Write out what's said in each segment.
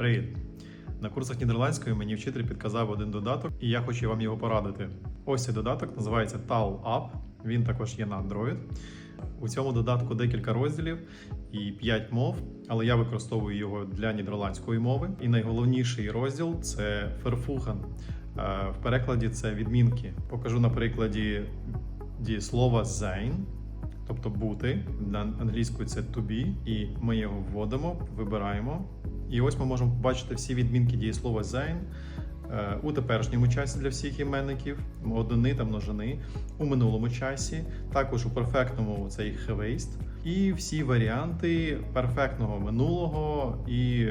Привіт! На курсах нідерландської мені вчитель підказав один додаток, і я хочу вам його порадити. Ось цей додаток називається Tal App. Він також є на Android. У цьому додатку декілька розділів і 5 мов, але я використовую його для нідерландської мови. І найголовніший розділ це Vervoegen. Е, В перекладі це відмінки. Покажу на прикладі дієслова sein, тобто бути. На англійською це to be, і ми його вводимо, вибираємо. І ось ми можемо побачити всі відмінки дієслова sein е, у теперішньому часі для всіх іменників, однини та множини, у минулому часі, також у перфектному цей хевейст, і всі варіанти перфектного минулого і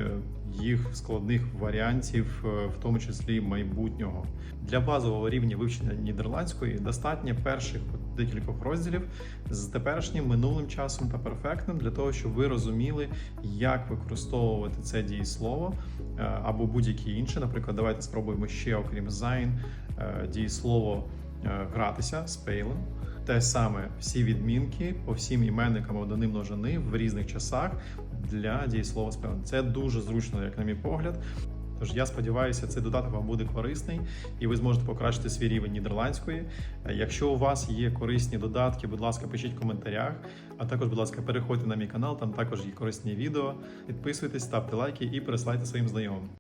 їх складних варіантів, е, в тому числі майбутнього. Для базового рівня вивчення нідерландської достатньо перших декількох розділів з теперішнім минулим часом та перфектним для того, щоб ви розуміли, як використовувати це дієслово е, або будь-які інші. Наприклад, давайте спробуємо ще, окрім sein, е, дієслово е, гратися спейлем. Те саме всі відмінки по всім іменникам однини множини в різних часах для дієслова спейлем. Це дуже зручно, як на мій погляд. Тож я сподіваюся, цей додаток вам буде корисний і ви зможете покращити свій рівень нідерландської. Якщо у вас є корисні додатки, будь ласка, пишіть в коментарях. А також, будь ласка, переходьте на мій канал, там також є корисні відео. Підписуйтесь, ставте лайки і пересилайте своїм знайомим.